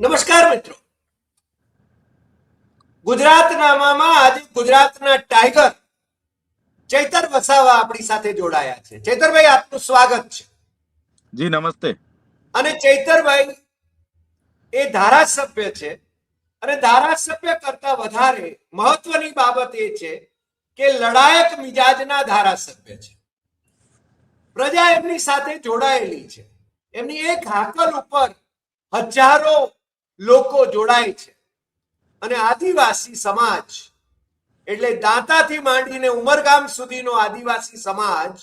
નમસ્કાર મિત્રો. ગુજરાતનામામાં આજે ગુજરાતના ટાઈગર ચૈતર વસાવા આપણી સાથે જોડાયા છે. ચૈતરભાઈ આપનું સ્વાગત છે. જી નમસ્તે. અને ચૈતરભાઈ એ ધારાસભ્ય છે અને ધારાસભ્ય કરતા વધારે મહત્વની બાબત એ છે કે લડાયક મિજાજના ધારાસભ્ય છે. પ્રજા એમની સાથે જોડાયેલી છે. એમની એક હાકલ ઉપર હજારો લોકો જોડાય છે. અને આદિવાસી સમાજ, એટલે દાંતાથી માંડીને ઉમરગામ સુધીનો આદિવાસી સમાજ,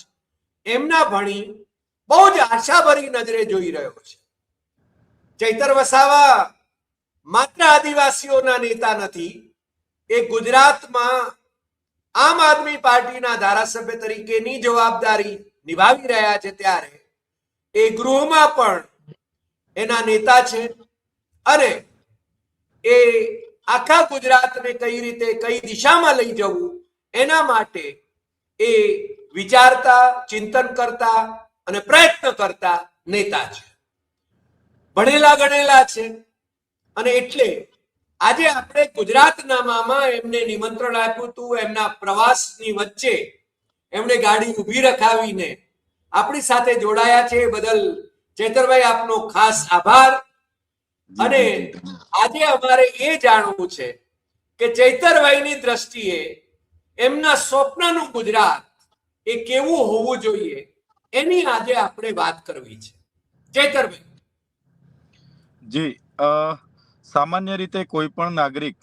એમના ભણી બહુ જ આશાભરી નજરે જોઈ રહ્યો છે. ચૈતર વસાવા માત્ર આદિવાસીઓના નેતા નથી, એ ગુજરાતમાં આમ આદમી પાર્ટીના ધારાસભ્ય તરીકેની જવાબદારી નિભાવી રહ્યા છે ત્યારે, એ ગૃહમાં પણ એના નેતા છે. અને એ આખા ગુજરાતને કઈ રીતે, કઈ દિશામાં લઈ જવું, એના માટે એ વિચારતા, ચિંતન કરતા અને પ્રયત્ન કરતા નેતા છે. ભણેલા ગણેલા છે. અને એટલે આજે આપણે ગુજરાતનામામાં એમને નિમંત્રણ આપ્યું હતું, એમના પ્રવાસની વચ્ચે એમણે ગાડી ઊભી રખાવીને આપણી સાથે જોડાયા છે. બદલ ચેતરભાઈ આપનો ખાસ આભાર. અને આજે અમારે એ જાણવું છે કે ચૈતરભાઈની દ્રષ્ટિએ એમના સ્વપ્નનું ગુજરાત એ કેવું હોવું જોઈએ એની આજે આપણે વાત કરવી છે. ચૈતરભાઈ. જી સામાન્ય રીતે કોઈ પણ નાગરિક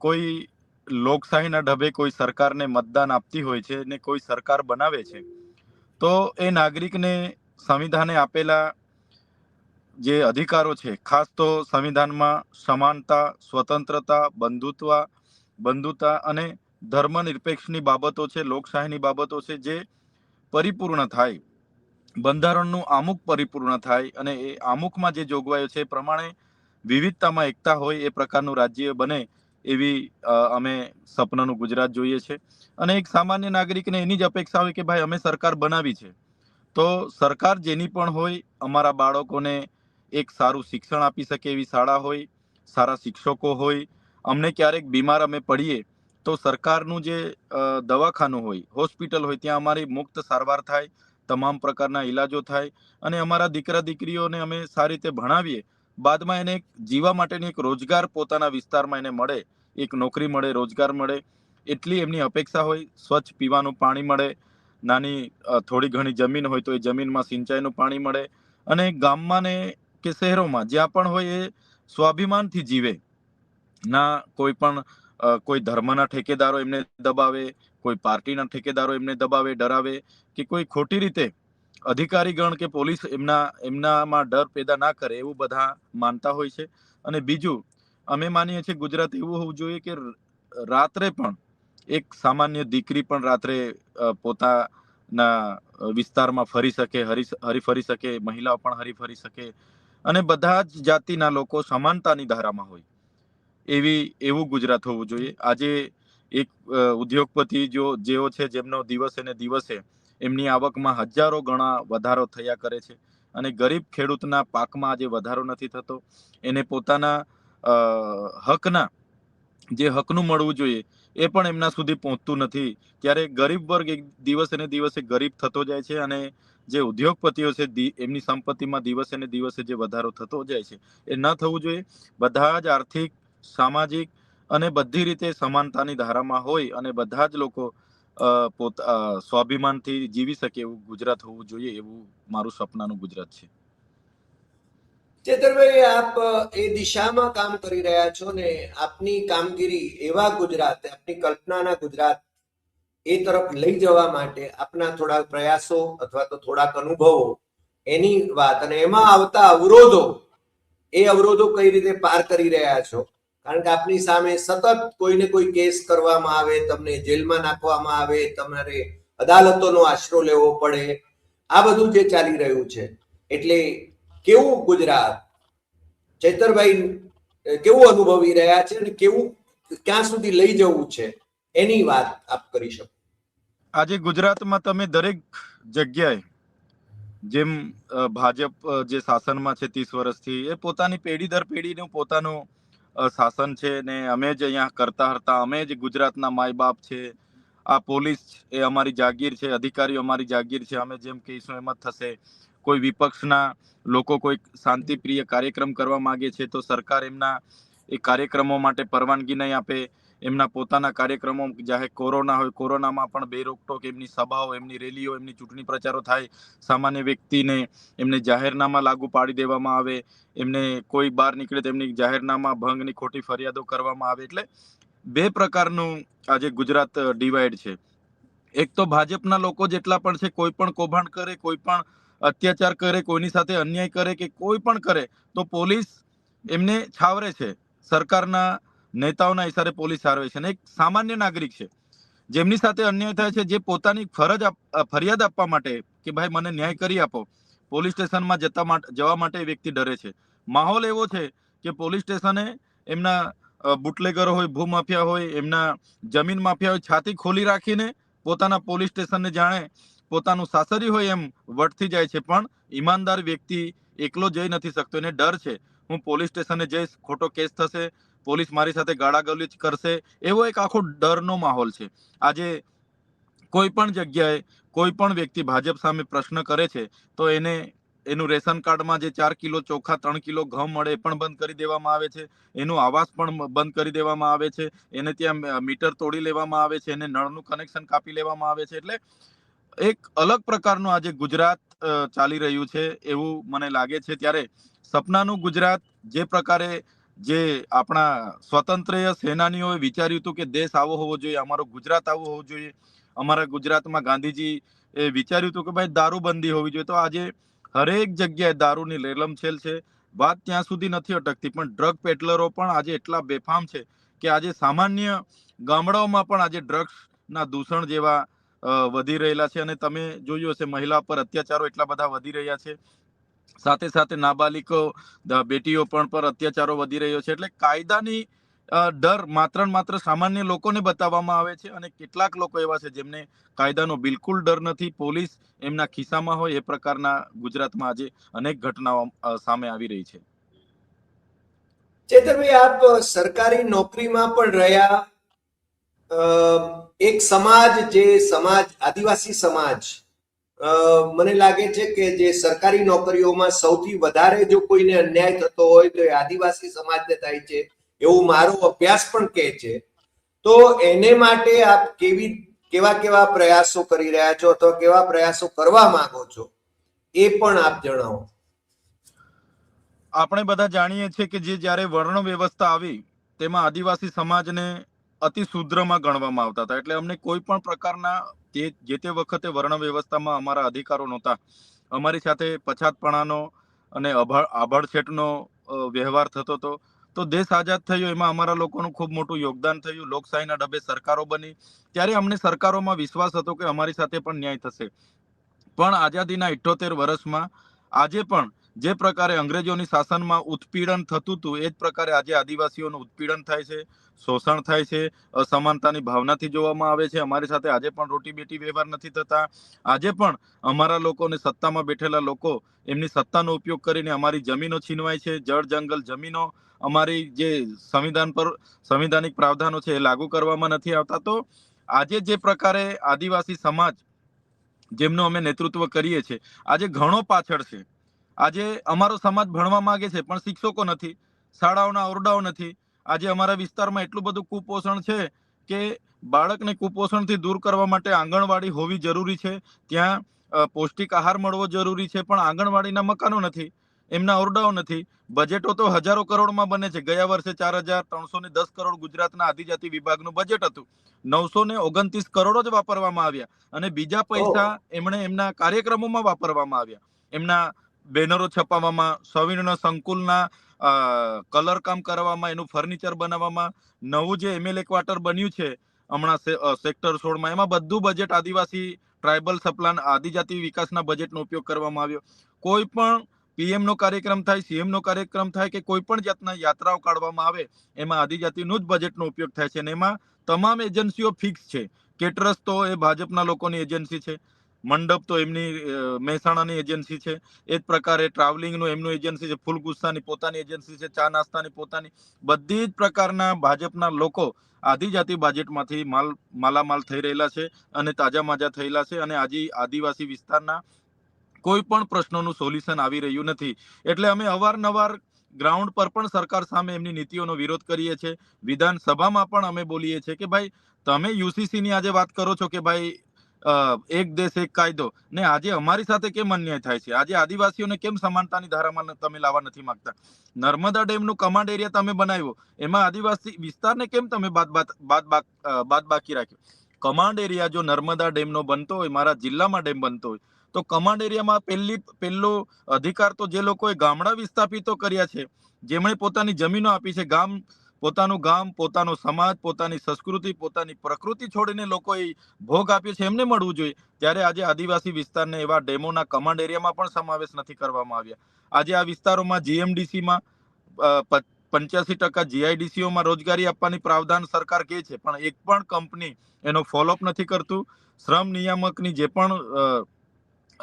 કોઈ લોકશાહીના ઢબે કોઈ સરકારને મતદાન આપતી હોય છે ને કોઈ સરકાર બનાવે છે તો એ નાગરિકને સંવિધાને આપેલા જે અધિકારો છે, ખાસ તો સંવિધાનમાં સમાનતા, સ્વતંત્રતા, બંધુત્વ, બંધુતા અને ધર્મનિરપેક્ષની બાબતો છે, લોકશાહીની બાબતો છે, જે પરિપૂર્ણ થાય. બંધારણનું આમુખ પરિપૂર્ણ થાય અને એ આમુખમાં જે જોગવાઈઓ છે, એ પ્રમાણે વિવિધતામાં એકતા હોય એ પ્રકારનું રાજ્ય બને એવી અમે સપનાનું ગુજરાત જોઈએ છે. અને એક સામાન્ય નાગરિકને એની જ અપેક્ષા હોય કે ભાઈ અમે સરકાર બનાવી છે. તો સરકાર જેની પણ હોય, અમારા બાળકોને એક સારું શિક્ષણ આપી શકે એવી શાળા હોય, સારા શિક્ષકો હોય, અમને ક્યારેક બીમાર અમે પડીએ, તો સરકારનું જે દવાખાનું હોય, હોસ્પિટલ હોય, ત્યાં અમારી મુક્ત સારવાર થાય, તમામ પ્રકારના ઈલાજો થાય અને અમારા દીકરા દીકરીઓને અમે સારી રીતે ભણાવીએ, બાદમાં એને જીવા માટેની એક રોજગાર પોતાના વિસ્તારમાં એને મળે, એક નોકરી મળે, રોજગાર મળે, એટલી એમની અપેક્ષા હોય, સ્વચ્છ પીવાનું પાણી મળે, નાની થોડી ઘણી જમીન હોય તો એ જમીનમાં સિંચાઈનું પાણી મળે અને ગામમાં ને કે શહેરોમાં જ્યાં પણ હોય એ સ્વાભિમાનથી જીવે. ના કોઈ પણ કોઈ ધર્મના ઠેકેદારો એમને દબાવે, કોઈ પાર્ટીના ઠેકેદારો એમને દબાવે, ડરાવે કે કોઈ ખોટી રીતે અધિકારીગણ કે પોલીસ એમના, એમનામાં ડર પેદા ના કરે એવું બધા માનતા હોય છે. અને બીજું, અમે માનીએ છીએ ગુજરાત એવું હોવું જોઈએ કે રાત્રે પણ એક સામાન્ય દીકરી પણ રાત્રે પોતાના વિસ્તારમાં ફરી શકે, હરી હરી ફરી શકે, મહિલાઓ પણ હરી ફરી શકે અને બધા જ જાતિના લોકો સમાનતાની ધારામાં હોય. એવી, એવું ગુજરાત હોવું જોઈએ. આજે એક ઉદ્યોગપતિ જો, જેઓ છે, જેમનો દિવસે ને દિવસે એમની આવકમાં હજારો ગણા વધારો થયા કરે છે અને ગરીબ ખેડૂતના પાકમાં આજે વધારો નથી થતો, એને પોતાના હકના, જે હકનું મળવું જોઈએ, એ પણ એમના સુધી પહોંચતું નથી. ત્યારે ગરીબ વર્ગ એક દિવસે ને દિવસે ગરીબ થતો જાય છે અને જે ઉદ્યોગપતિઓ છે એમની સંપત્તિમાં દિવસે ને દિવસે જે વધારો થતો જાય છે, એ ન થવું જોઈએ. બધા જ આર્થિક, સામાજિક અને બધી રીતે સમાનતાની ધારામાં હોય અને બધા જ લોકો સ્વાભિમાનથી જીવી શકે એવું ગુજરાત હોવું જોઈએ એવું મારું સપનાનું ગુજરાત છે. ચેતરભાઈ, આપ એ દિશામાં કામ કરી રહ્યા છો ને આપની કામગીરી એવા ગુજરાત, આપની કલ્પનાના ગુજરાત એ તરફ લઈ જવા માટે આપના થોડા પ્રયાસો અથવા તો થોડાક અનુભવો, એની વાત. અને એમાં આવતા અવરોધો, એ અવરોધો કઈ રીતે પાર કરી રહ્યા છો? કારણ કે આપની સામે સતત કોઈને કોઈ કેસ કરવામાં આવે, તમને જેલમાં નાખવામાં આવે, તમારે અદાલતોનો આશરો લેવો પડે. આ બધું જે ચાલી રહ્યું છે. એટલે કેવું ગુજરાત? ચૈતરભાઈ કેવું અનુભવી રહ્યા છે અને કેવું, ક્યાં સુધી લઈ જવું છે? એની વાત આપ કરી શકો. આજે ગુજરાતમાં તમે દરેક જગ્યાએ જેમ ભાજપ જે શાસનમાં છે ત્રીસ વર્ષથી, એ પોતાની પેઢી દર પેઢીનું પોતાનું શાસન છે ને અમે જ અહીંયા કરતા હતા, અમે જ ગુજરાતના માય બાપ છે. આ પોલીસ એ અમારી જાગીર છે, અધિકારીઓ અમારી જાગીર છે, અમે જેમ કહીશું એમ જ થશે. કોઈ વિપક્ષના લોકો કોઈ શાંતિપ્રિય કાર્યક્રમ કરવા માંગે છે તો સરકાર એમના એ કાર્યક્રમો માટે પરવાનગી નહીં આપે. એમના પોતાના કાર્યક્રમો જાહેર કોરોના હોય, કોરોનામાં પણ બે રોકટોક, એમની સભાઓ, એમની રેલીઓ, એમની ચૂંટણી પ્રચારો થાય. સામાન્ય વ્યક્તિને એમને જાહેરનામા લાગુ પાડી દેવામાં આવે. એમને કોઈ બહાર નીકળે તો એમની જાહેરનામા ભંગની ખોટી ફરિયાદો કરવામાં આવે. એટલે બે પ્રકારનું આજે ગુજરાત ડિવાઈડ છે. એક તો ભાજપના લોકો જેટલા પણ છે, કોઈ પણ કૌભાંડ કરે, કોઈ પણ અત્યાચાર કરે, કોઈની સાથે અન્યાય કરે કે કોઈ પણ કરે, તો પોલીસ એમને છાવરે છે. સરકારના નેતાઓના ઇશારે પોલીસ સારવે છે અને એક સામાન્ય નાગરિક છે. જેમની સાથે અન્યાય થાય છે, જે પોતાની ફરજ ફરિયાદ આપવા માટે કે ભાઈ મને ન્યાય કરી આપો, પોલીસ સ્ટેશનમાં જતા જવા માટે વ્યક્તિ ડરે છે. માહોલ એવો છે કે પોલીસ સ્ટેશને એમના બુટલેગરો હોય, ભૂમાફિયા હોય, એમના જમીન માફિયા હોય, છાતી ખોલી રાખીને પોતાના પોલીસ સ્ટેશનને જાણે પોતાનું સાસરી હોય એમ વટથી જાય છે, પણ ઈમાનદાર વ્યક્તિ એકલો જઈ નથી શકતો, એને ડર છે. હું પોલીસ સ્ટેશને જઈશ, ખોટો કેસ થશે પોલીસ મારી સાથે ગાળાગલીચ કરશે, એવો એક આખો ડરનો માહોલ છે. આજે કોઈ પણ જગ્યાએ કોઈ પણ વ્યક્તિ ભાજપ સામે પ્રશ્ન કરે છે, તો એને એનું રેશન કાર્ડમાં જે ચાર કિલો ચોખા, ત્રણ કિલો ઘઉં મળે એ પણ બંધ કરી દેવામાં આવે છે. એનું આવાસ પણ બંધ કરી દેવામાં આવે છે. એને ત્યાં મીટર તોડી લેવામાં આવે છે. એને નળનું કનેક્શન કાપી લેવામાં આવે છે. એટલે એક અલગ પ્રકારનું આજે ગુજરાત ચાલી રહ્યું છે એવું મને લાગે છે. ત્યારે સપનાનું ગુજરાત જે પ્રકારે જે આપણા સ્વતંત્રય સેનાનીઓએ વિચાર્યું હતું કે દેશ આવો હોવો જોઈએ, અમારો ગુજરાત આવો હોવો જોઈએ. અમારા ગુજરાતમાં ગાંધીજી એ વિચાર્યું હતું કે ભાઈ દારૂબંધી હોવી જોઈએ. તો આજે હરેક જગ્યાએ દારૂની લેલમછેલ છે. વાત ત્યાં સુધી નથી અટકતી, પણ ડ્રગ પેટલરો પણ આજે એટલા બેફામ છે કે આજે સામાન્ય ગામડાઓમાં પણ આજે ડ્રગ્સના દૂષણ જેવા વધી રહેલા છે. અને તમે જોયું હશે, મહિલા પર અત્યાચારો એટલા બધા વધી રહ્યા છે. સાથે સાથે નાબાલિકો બેટીઓ પણ પર અત્યાચારો વધી રહ્યો છે. એટલે કાયદાની ડર માત્ર માત્ર સામાન્ય લોકોને બતાવવામાં આવે છે અને કેટલાક લોકો એવા છે જેમને કાયદાનો બિલકુલ ડર નથી. પોલીસ એમના ખિસ્સામાં હોય એ પ્રકારના ગુજરાતમાં આજે અનેક ઘટનાઓ સામે આવી રહી છે. ચેતરભાઈ, આપ સરકારી નોકરીમાં પણ રહ્યા. એક સમાજ જે સમાજ, આદિવાસી સમાજ મને લાગે છે કે જે સરકારી નોકરીઓમાં સૌથી વધારે જો કોઈને અન્યાય થતો હોય તો એ આદિવાસી સમાજને થાય છે એવું મારો અભ્યાસ પણ કહે છે. તો એને માટે આપ કેવી, કેવા કેવા પ્રયાસો કરી રહ્યા છો અથવા કેવા પ્રયાસો કરવા માંગો છો એ પણ આપ જણાવો. આપણે બધા જાણીએ છીએ કે જે જ્યારે વર્ણ વ્યવસ્થા આવી તેમાં આદિવાસી સમાજને અતિ શુદ્રમાં ગણવામાં આવતા હતા. એટલે અમને કોઈ પણ પ્રકારના જે જે તે વખતે વર્ણ વ્યવસ્થામાં અમારા અધિકારો નહોતા. અમારી સાથે પછાતપણાનો અને આભાળછેટનો વ્યવહાર થતો હતો. તો દેશ આઝાદ થયો, એમાં અમારા લોકોનું ખૂબ મોટું યોગદાન થયું. લોકશાહીના ડબે સરકારો બની. ત્યારે અમને સરકારોમાં વિશ્વાસ હતો કે અમારી સાથે પણ ન્યાય થશે. પણ આઝાદીના ઇઠ્ઠોતેર વર્ષમાં આજે પણ જે પ્રકારે અંગ્રેજોની શાસનમાં ઉત્પીડન થતું હતું, એ જ પ્રકારે આજે આદિવાસીઓનું ઉત્પીડન થાય છે. શોષણ થાય છે, અસમાનતાની ભાવનાથી જોવામાં આવે છે. અમારી સાથે આજે પણ રોટી બેટી વ્યવહાર નથી થતા. આજે પણ અમારા લોકોને સત્તામાં બેઠેલા લોકો એમની સત્તાનો ઉપયોગ કરીને અમારી જમીનો છીનવાય છે. જળ, જંગલ, જમીનો અમારી જે સંવિધાન પર, સંવિધાનિક પ્રાવધાનો છે એ લાગુ કરવામાં નથી આવતા. તો આજે જે પ્રકારે આદિવાસી સમાજ જેમનું અમે નેતૃત્વ કરીએ છીએ, આજે ઘણો પાછળ છે. આજે અમારો સમાજ ભણવા માંગે છે, પણ શિક્ષકો નથી, શાળાઓના ઓરડાઓ નથી આજે અમારા વિસ્તારમાં એટલું બધું કુપોષણ છે કે બાળકને કુપોષણથી દૂર કરવા માટે આંગણવાડી હોવી જરૂરી છે. ત્યાં પૌષ્ટિક આહાર મળવો જરૂરી છે, પણ આંગણવાડીના મકાનો નથી, એમના ઓરડાઓ નથી. બજેટો તો હજારો કરોડમાં બને છે. ગયા વર્ષે ચાર હજાર ત્રણસો ને દસ કરોડ ગુજરાતના આદિજાતિ વિભાગનું બજેટ હતું. નવસો ને ઓગણત્રીસ કરોડ જ વાપરવામાં આવ્યા અને બીજા પૈસા એમણે એમના કાર્યક્રમોમાં વાપરવામાં આવ્યા. એમના બેનરો છપાવવામાં સવિર્ણ સંકુલના કલર કામ કરવામાં, એનું ફર્નિચર બનાવવામાં, નવું જે એમએલએ ક્વાર્ટર બન્યું છે, હમણાં સેક્ટર સોળમાં, એમાં બધું બજેટ આદિવાસી ટ્રાઇબલ સપ્લાન આદિજાતિ વિકાસના બજેટનો ઉપયોગ કરવામાં આવ્યો. કોઈ પણ પીએમનો કાર્યક્રમ થાય સીએમનો કાર્યક્રમ થાય કે કોઈ પણ જાતના યાત્રાઓ કાઢવામાં આવે, એમાં આદિજાતિનું જ બજેટનો ઉપયોગ થાય છે. અને એમાં તમામ એજન્સીઓ ફિક્સ છે. કેટરસ તો એ ભાજપના લોકોની એજન્સી છે. મંડપ તો એમની મહેસાણાની એજન્સી છે. એ જ પ્રકારે ટ્રાવેલિંગનું એમનું એજન્સી છે ફૂલ ગુસ્સાની પોતાની એજન્સી છે, ચા નાસ્તાની પોતાની. બધી જ પ્રકારના ભાજપના લોકો આદિજાતિ બજેટમાંથી માલ, માલામાલ થઈ રહેલા છે અને તાજા માજા થયેલા છે અને આજે આદિવાસી વિસ્તારના કોઈ પણ પ્રશ્નોનું સોલ્યુશન આવી રહ્યું નથી. એટલે અમે અવારનવાર ગ્રાઉન્ડ પર પણ સરકાર સામે એમની નીતિઓનો વિરોધ કરીએ છીએ. વિધાનસભામાં પણ અમે બોલીએ છીએ કે ભાઈ, તમે યુસીસીની આજે વાત કરો છો કે ભાઈ એક દેશ, એક કાયદો. ને આજે અમારી સાથે કેમ અન્યાય થાય છે? આજે આદિવાસીઓને કેમ સમાનતાની ધારામાં તમે લાવવા નથી માંગતા? નર્મદા ડેમનું કમાન્ડ એરિયા તમે બનાવ્યો. એમાં આદિવાસી વિસ્તારને કેમ તમે બાદ બાદ બાદ બાકી રાખ્યો? કમાન્ડ એરિયા જો નર્મદા ડેમનો બનતો હોય, મારા જિલ્લામાં ડેમ બનતો હોય, તો કમાન્ડ એરિયામાં પહેલી, પહેલો અધિકાર તો જે લોકોએ ગામડા વિસ્થાપિતો કર્યા છે, જેમણે પોતાની જમીનો આપી છે, ગામ પોતાનું ગામ, પોતાનો સમાજ, પોતાની સંસ્કૃતિ, પોતાની પ્રકૃતિ છોડીને લોકોએ ભોગ આપ્યો છે, એમને મળવું જોઈએ. ત્યારે આજે આદિવાસી વિસ્તારને એવા ડેમોના કમાન્ડ એરિયામાં પણ સમાવેશ નથી કરવામાં આવ્યા. આજે આ વિસ્તારોમાં જીએમડીસીમાં પંચ્યાસી ટકા જીઆઈડીસીઓમાં રોજગારી આપવાની પ્રાવધાન સરકાર કહે છે, પણ એક પણ કંપની એનો ફોલોઅપ નથી કરતું. શ્રમ નિયામકની જે પણ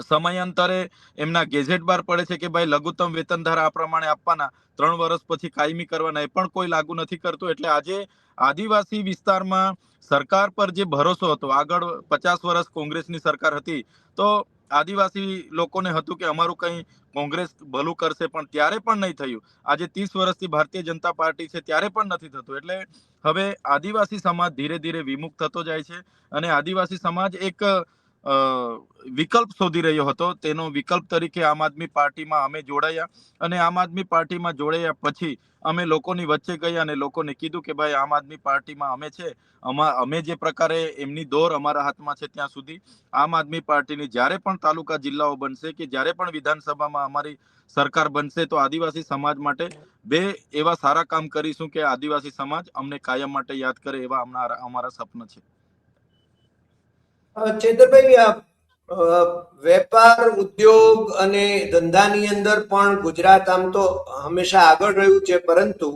સમયાંતરે એમના ગેઝેટ બાર પડે છે કે ભાઈ લઘુત્તમ વેતન ધારા આ પ્રમાણે આપવાના ત્રણ વર્ષ પછી કાયમી કરવાના, એ પણ કોઈ લાગુ નથી કરતું. એટલે આજે આદિવાસી વિસ્તારમાં સરકાર પર જે ભરોસો હતો, આગળ પચાસ વર્ષ કોંગ્રેસની સરકાર હતી, તો આદિવાસી લોકોને હતું કે અમારું કંઈ કોંગ્રેસ ભલું કરશે પણ ત્યારે પણ નહીં થયું. આજે ત્રીસ વર્ષથી ભારતીય જનતા પાર્ટી છે ત્યારે પણ નથી થતું. એટલે હવે આદિવાસી સમાજ ધીરે ધીરે વિમુખ થતો જાય છે અને આદિવાસી સમાજ એક વિકલ્પ શોધી રહ્યો હતો. તેનો વિકલ્પ તરીકે આમ આદમી પાર્ટીમાં અમે જોડાયા અને આમ આદમી પાર્ટીમાં જોડાયા પછી અમે લોકોની વચ્ચે ગયા અને લોકોને કીધું કે ભાઈ આમ આદમી પાર્ટીમાં અમે છે. અમા જે પ્રકારે એમની દોર અમારા હાથમાં છે ત્યાં સુધી આમ આદમી પાર્ટીની જ્યારે પણ તાલુકા જિલ્લાઓ બનશે કે જ્યારે પણ વિધાનસભામાં અમારી સરકાર બનશે તો આદિવાસી સમાજ માટે બે એવા સારા કામ કરીશું કે આદિવાસી સમાજ અમને કાયમ માટે યાદ કરે એવા અમારા અમારા સપન છે. ચેતરભાઈ વેપાર, ઉદ્યોગ અને ધંધાની અંદર પણ ગુજરાત આમ તો હંમેશા આગળ રહ્યું છે, પરંતુ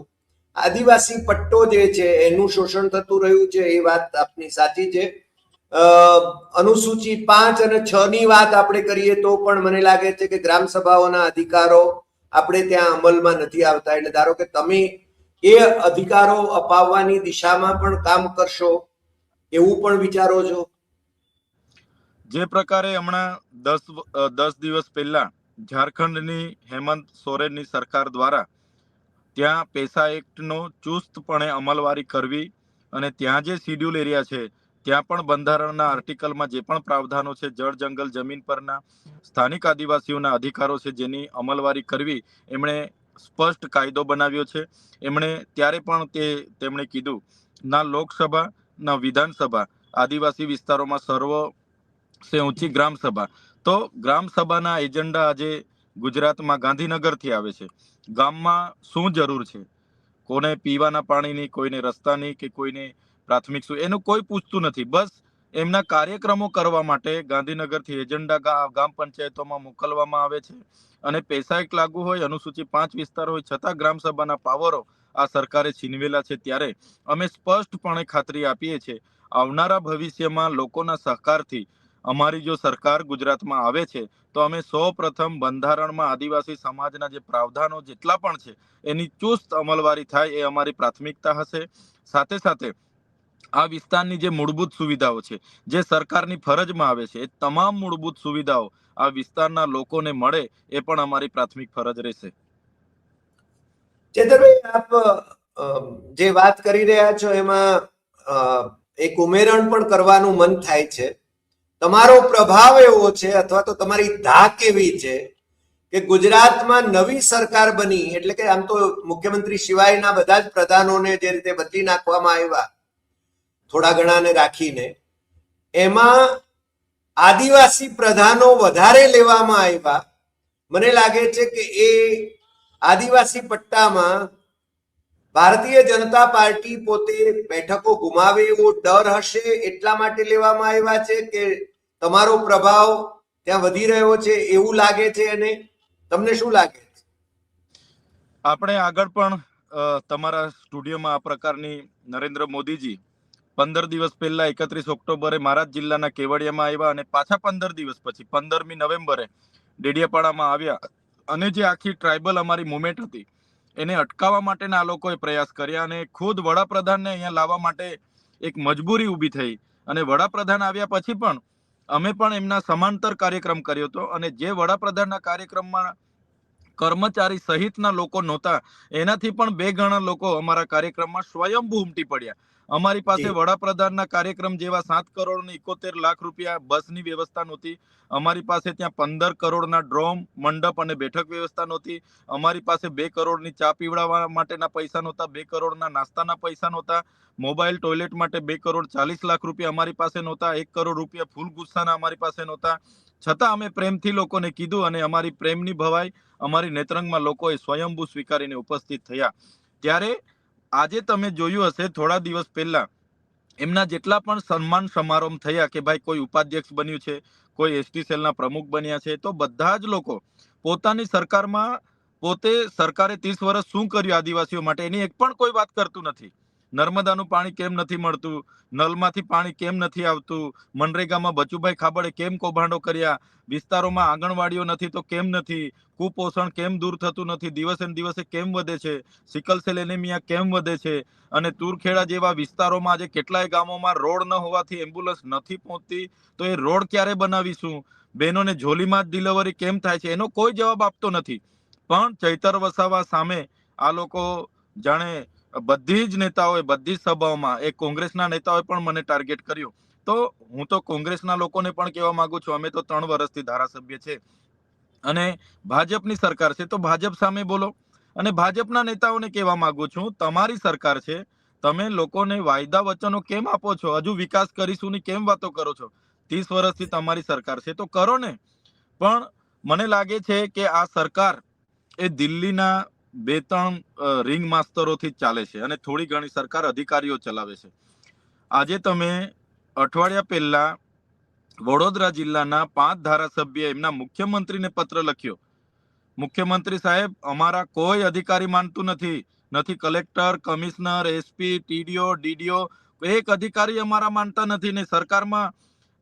આદિવાસી પટ્ટો જે છે, એનું શોષણ થતું રહ્યું છે, એ વાત આપની સાચી છે. અનુસૂચિ પાંચ અને છ ની વાત આપણે કરીએ તો પણ મને લાગે છે કે ગ્રામ સભાઓના અધિકારો આપણે ત્યાં અમલમાં નથી આવતા. એટલે ધારો કે તમે એ અધિકારો અપાવવાની દિશામાં પણ કામ કરશો, એવું પણ વિચારો છો? જે પ્રકારે હમણાં દસ દસ દિવસ પહેલા ઝારખંડની હેમંત સોરેનની સરકાર દ્વારા ત્યાં પેસા એક્ટનો ચુસ્તપણે અમલવારી કરવી અને ત્યાં જે શિડ્યુલ એરિયા છે, ત્યાં પણ બંધારણના આર્ટિકલમાં જે પણ પ્રાવધાનો છે, જળ, જંગલ, જમીન પરના સ્થાનિક આદિવાસીઓના અધિકારો છે, જેની અમલવારી કરવી, એમણે સ્પષ્ટ કાયદો બનાવ્યો છે. એમણે ત્યારે પણ તે, તેમણે કીધું, ના લોકસભા, ના વિધાનસભા આદિવાસી વિસ્તારોમાં સર્વ સે ઊંચી ગ્રામ સભા. તો ગ્રામ સભાના એજન્ડા આજે ગુજરાતમાં ગાંધીનગરથી આવે છે. ગામમાં શું જરૂર છે? કોને પીવાના પાણીની, કોઈને રસ્તાની કે કોઈને પ્રાથમિક શું એનું કોઈ પૂછતું નથી. બસ એમના કાર્યક્રમો કરવા માટે ગાંધીનગરથી એજન્ડા ગામ પંચાયતોમાં મોકલવામાં આવે છે અને પૈસા એક લાગુ હોય અનુસૂચિ પાંચ વિસ્તાર હોય, છતાં ગ્રામ સભાના પાવરો આ સરકારે છીનવેલા છે ત્યારે અમે સ્પષ્ટપણે ખાતરી આપીએ છીએ. આવનારા ભવિષ્યમાં લોકોના સહકારથી અમારી જો સરકાર ગુજરાતમાં આવે છે, તો અમે સૌ પ્રથમ બંધારણમાં આદિવાસી સમાજના જે પ્રાવધાનો જેટલા પણ છે, એની ચુસ્ત અમલવારી થાય એ અમારી પ્રાથમિકતા હશે. સાથે સાથે આ વિસ્તારની જે મૂળભૂત સુવિધાઓ છે, જે સરકારની ફરજમાં આવે છે, એ તમામ મૂળભૂત સુવિધાઓ આ વિસ્તારના લોકોને મળે એ પણ અમારી પ્રાથમિક ફરજ રહેશે. ચેતરભાઈ આપ જે વાત કરી રહ્યા છો એમાં એક ઉમેરણ પણ કરવાનું મન થાય છે. તમારો પ્રભાવ એવો છે અથવા તો તમારી ધાક એવી છે કે ગુજરાતમાં નવી સરકાર બની, એટલે કે આમ તો મુખ્યમંત્રી સિવાયના બધા જ પ્રધાનોને જે રીતે બદલી નાખવામાં આવ્યા, થોડા ઘણાને રાખીને, એમાં આદિવાસી પ્રધાનો વધારે લેવામાં આવ્યા. મને લાગે છે કે એ આદિવાસી પટ્ટામાં ભારતીય જનતા પાર્ટી પોતે બેઠકો ગુમાવે એવો ડર હશે એટલા માટે લેવામાં આવ્યા છે કે તમારો પ્રભાવ ત્યાં વધી રહ્યો છે, એવું લાગે છે અને તમને શું લાગે આપણે આગળ પણ તમારા સ્ટુડિયોમાં આ પ્રકારની નરેન્દ્ર મોદીજી પંદર દિવસ પહેલા એકત્રીસ ઓક્ટોબરે મારા જિલ્લાના કેવડિયામાં આવ્યા અને પાછા પંદર દિવસ પછી, પંદરમી નવેમ્બરે ડેડિયાપાડામાં આવ્યા. અને જે આખી ટ્રાઇબલ અમારી મુવમેન્ટ હતી, એને અટકાવવા માટેના આ લોકોએ પ્રયાસ કર્યા અને ખુદ વડાપ્રધાનને અહીંયા લાવવા માટે એક મજબૂરી ઊભી થઈ. અને વડાપ્રધાન આવ્યા પછી પણ અમે પણ એમના સમાંતર કાર્યક્રમ કર્યો હતો અને જે વડાપ્રધાનના કાર્યક્રમમાં કર્મચારી સહિતના લોકો નહોતા, એનાથી પણ બે ગણા લોકો અમારા કાર્યક્રમમાં સ્વયંભૂ ઉમટી પડ્યા. અમારી પાસે. વડાપ્રધાનના કાર્યક્રમ જેવા સાત કરોડ ને એકોતેર લાખ રૂપિયા બસની વ્યવસ્થા નહોતી. અમારી પાસે ત્યાં પંદર કરોડના ડ્રોમ મંડપ અને બેઠક વ્યવસ્થા નહોતી. અમારી પાસે બે કરોડની ચા પીવડાવવા માટેના પૈસા નહોતા બે કરોડના નાસ્તાના પૈસા નહોતા. મોબાઈલ ટોયલેટ માટે બે કરોડ ચાલીસ લાખ રૂપિયા અમારી પાસે નહોતા. એક કરોડ રૂપિયા ફૂલ ગુસ્સાના અમારી પાસે નહોતા. છતાં અમે પ્રેમથી લોકોને કીધું અને અમારી પ્રેમની ભવાઈ અમારી નેત્રંગમાં લોકોએ સ્વયંભૂ સ્વીકારીને ઉપસ્થિત થયા. ત્યારે આજે તમે જોયું હશે થોડા દિવસ પહેલા, એમના જેટલા પણ સન્માન સમારંભ થયા કે ભાઈ કોઈ ઉપાધ્યક્ષ બન્યું છે, કોઈ એસટી સેલના પ્રમુખ બન્યા છે, તો બધા જ લોકો પોતાની સરકારમાં પોતે સરકારે ત્રીસ વર્ષ શું કર્યું આદિવાસીઓ માટે એની એક પણ કોઈ વાત કરતું નથી. નર્મદાનું પાણી કેમ નથી મળતું? નલમાંથી પાણી કેમ નથી આવતું? મનરેગામાં બચુભાઈ ખાબડે કેમ કૌભાંડો કર્યા? વિસ્તારોમાં આંગણવાડીઓ નથી તો કેમ નથી? કુપોષણ કેમ દૂર થતું નથી? દિવસે ને દિવસે કેમ વધે છે? સિકલ સેલ એનેમિયા કેમ વધે છે? અને તુરખેડા જેવા વિસ્તારોમાં આજે કેટલાય ગામોમાં રોડ ન હોવાથી એમ્બ્યુલન્સ નથી પહોંચતી? તો એ રોડ ક્યારે બનાવીશું? બહેનોને ઝોલીમાં જ ડિલિવરી કેમ થાય છે? એનો કોઈ જવાબ આપતો નથી. પણ ચૈતર વસાવા સામે આ લોકો જાણે બધી જ નેતાઓએ, બધી જ સભાઓમાં, એ કોંગ્રેસના નેતાઓએ પણ મને ટાર્ગેટ કર્યું. તો હું તો કોંગ્રેસના લોકોને પણ કહેવા માંગુ છું, અમે તો ત્રણ વર્ષથી ધારાસભ્ય છે. અને ભાજપની સરકાર છે, તો ભાજપ સામે બોલો. અને ભાજપના નેતાઓને કહેવા માંગુ છું, તમારી સરકાર છે, તમે લોકોને વાયદા વચનો કેમ આપો છો? હજુ વિકાસ કરીશું ની કેમ વાતો કરો છો? ત્રીસ વર્ષથી તમારી સરકાર છે, તો કરો ને. પણ મને લાગે છે કે આ સરકાર એ દિલ્હીના બે ત્રણ રિંગ માસ્તરોથી ચાલે છે અને થોડી ઘણી સરકાર અધિકારીઓ ચલાવે છે. આજે તમે અઠવાડિયા પહેલા વડોદરા જિલ્લાના પાંચ ધારાસભ્ય એમના મુખ્યમંત્રીને પત્ર લખ્યો. મુખ્યમંત્રી સાહેબ, અમારા કોઈ અધિકારી માનતું નથી. નથી collector, commissioner, SP, TDO, DDO, એક અધિકારી અમારા માનતા નથી ને સરકારમાં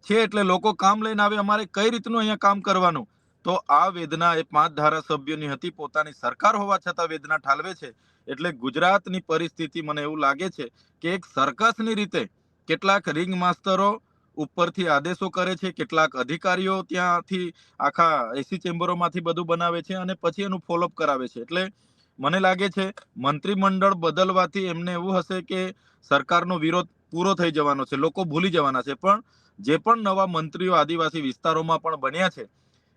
છે એટલે લોકો કામ લઈને આવે, અમારે કઈ રીતનું અહીંયા કામ કરવાનું? તો આ વેદના એ પાંચ ધારાસભ્યોની હતી. પોતાની સરકાર હોવા છતાં વેદના ઠાલવે છે. એટલે ગુજરાતની પરિસ્થિતિ મને એવું લાગે છે કે એક સરકસની રીતે કેટલાક રિંગ માસ્તરો ઉપરથી આદેશો કરે છે. કેટલાક અધિકારીઓ ત્યાંથી આખા એસી ચેમ્બરોમાંથી બધું બનાવે છે અને પછી એનું ફોલોઅપ કરાવે છે. એટલે મને લાગે છે મંત્રીમંડળ બદલવાથી એમને એવું હશે કે સરકારનો વિરોધ પૂરો થઈ જવાનો છે. લોકો ભૂલી જવાના છે. પણ જે પણ નવા મંત્રીઓ આદિવાસી વિસ્તારોમાં પણ બન્યા છે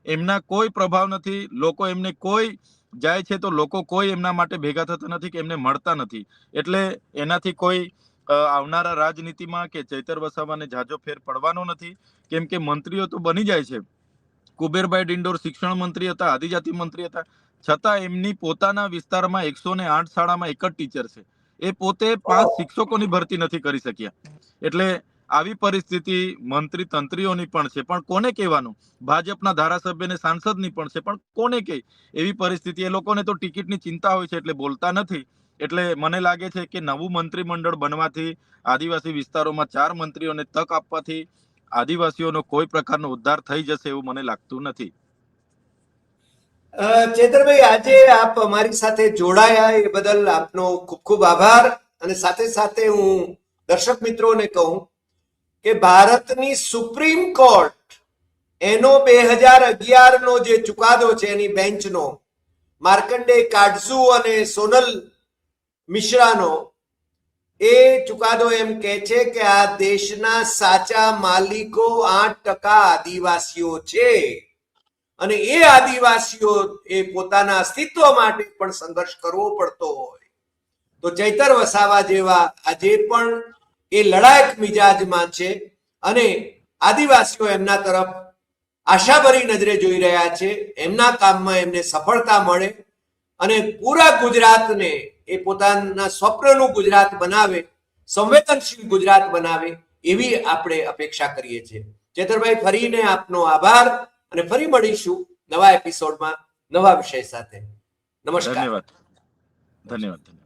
એમના કોઈ પ્રભાવ નથી, લોકો એમને કોઈ જાય છે તો લોકો કોઈ એમના માટે ભેગા થતા નથી કે એમને મળતા નથી. એટલે એનાથી કોઈ આવનારા રાજનીતિમાં કે ચૈતર વસાવાને જાજો ફેર પડવાનો નથી. કેમ કે મંત્રીઓ તો બની જાય છે. કુબેરભાઈ ડિંડોર શિક્ષણ મંત્રી હતા, આદિજાતિ મંત્રી હતા. છતાં એમની પોતાના વિસ્તારમાં એકસો ને આઠ શાળામાં એક જ ટીચર છે. એ પોતે પાંચ શિક્ષકોની ભરતી નથી કરી શક્યા. એટલે આવી પરિસ્થિતિ મંત્રી તંત્રીઓની પણ છે. પણ કોને કહેવાનું? ભાજપના ધારાસભ્યને સાંસદની પણ છે. પણ કોને કહે? એવી પરિસ્થિતિ, એ લોકોને તો ટિકિટની ચિંતા હોય છે એટલે બોલતા નથી. એટલે મને લાગે છે કે નવું મંત્રીમંડળ બનવાથી આદિવાસી વિસ્તારોમાં ચાર મંત્રીઓને તક આપવાથી આદિવાસીઓનો કોઈ પ્રકારનો ઉદ્ધાર થઈ જશે એવું મને લાગતું નથી. ચેતરભાઈ, આજે આપ અમારી સાથે જોડાયા. એ બદલ આપનો ખૂબ ખૂબ આભાર. અને સાથે સાથે હું દર્શક મિત્રોને કહું કે ભારતની સુપ્રીમ કોર્ટ એનો બે હજાર અગિયાર નો જે ચુકાદો છે એની બેન્ચનો માર્કંડે કાઢસુ અને સોનલ મિશ્રાનો, એ ચુકાદો એમ કહે છે કે આ દેશના સાચા માલિકો આઠ ટકા આદિવાસીઓ છે. અને એ આદિવાસીઓ એ પોતાના અસ્તિત્વ માટે પણ સંઘર્ષ કરવો પડતો હોય. તો ચૈતર વસાવા જેવા આજે પણ એ લડાયક મિજાજમાં છે અને આદિવાસીઓ એમના તરફ આશાભરી નજરે જોઈ રહ્યા છે. એમના કામમાં એમને સફળતા મળે અને પૂરા ગુજરાતને એ પોતાના સ્વપ્નનું ગુજરાત બનાવે, સંવેદનશીલ ગુજરાત બનાવે એવી આપણે અપેક્ષા કરીએ છીએ. ચેતરભાઈ, ફરીને આપનો આભાર અને ફરી મળીશું નવા એપિસોડમાં નવા વિષય સાથે. નમસ્કાર. ધન્યવાદ. ધન્યવાદ.